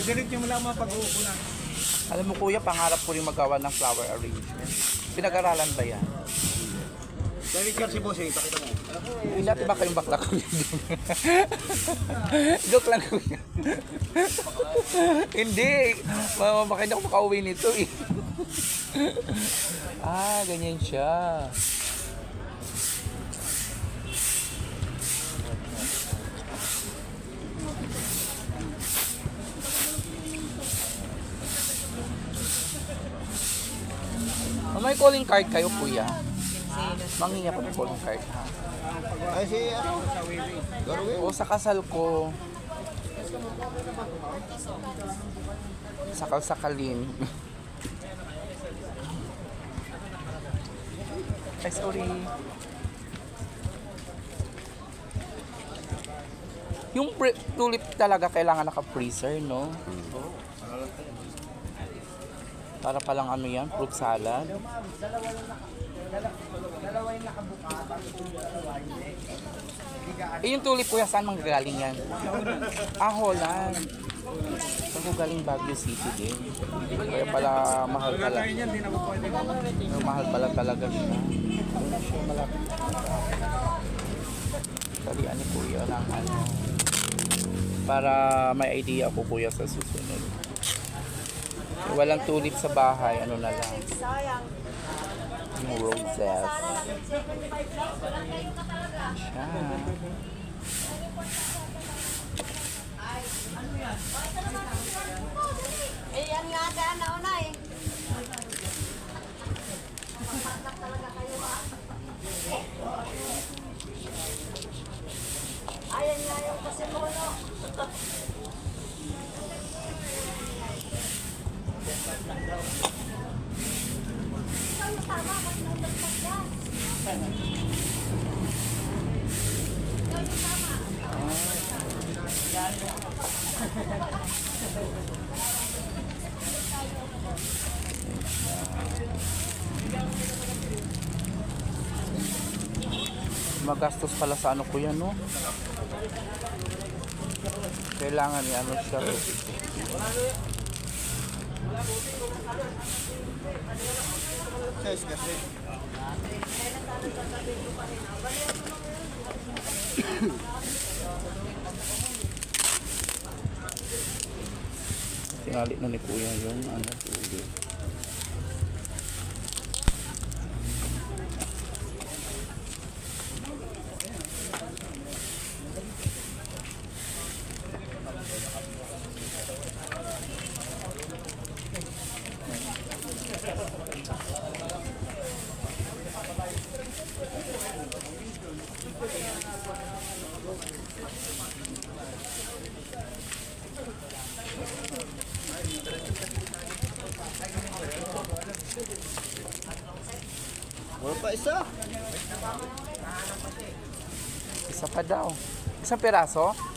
I-delete nyo mo lang mga pag-uukunan. Alam mo kuya, pangarap ko rin magawa ng flower arrangement. Pinag-aralan ba yan? David Car si Bossing, pakita mo. Hindi natin ba kayong bakla ko Joke lang kuya. Hindi. Mama, baka hindi ako makauwi nito eh. ah, ganyan siya. May calling card kayo, kuya? Mangingi ako ng calling card. Ay si ano? O sa kasal ko. Sakal-sakalin. Ay, sorry. Yung pre- tulip talaga kailangan naka-freezer, no? Para palang ano yan, fruit salad. Eh, yung tulip kuya, saan manggagaling yan? Ah, Holland. Saan ko galing Baguio City din? Kaya pala mahal pala. Pero mahal pala talaga siya. Ano siya kuya ng ano. Para may idea ako kuya sa susunod. Walang tulip sa bahay, ano na lang. Yung roses. Siya. Eh, yan nga ka na una eh. Ayan nga yung pasimuno. Magastos pala sa ano ko yan, no? Kailangan ni ano siya. Size na ni Kuya yung ano, tulip. Wala pa isa. Isa pa daw. Isang piraso?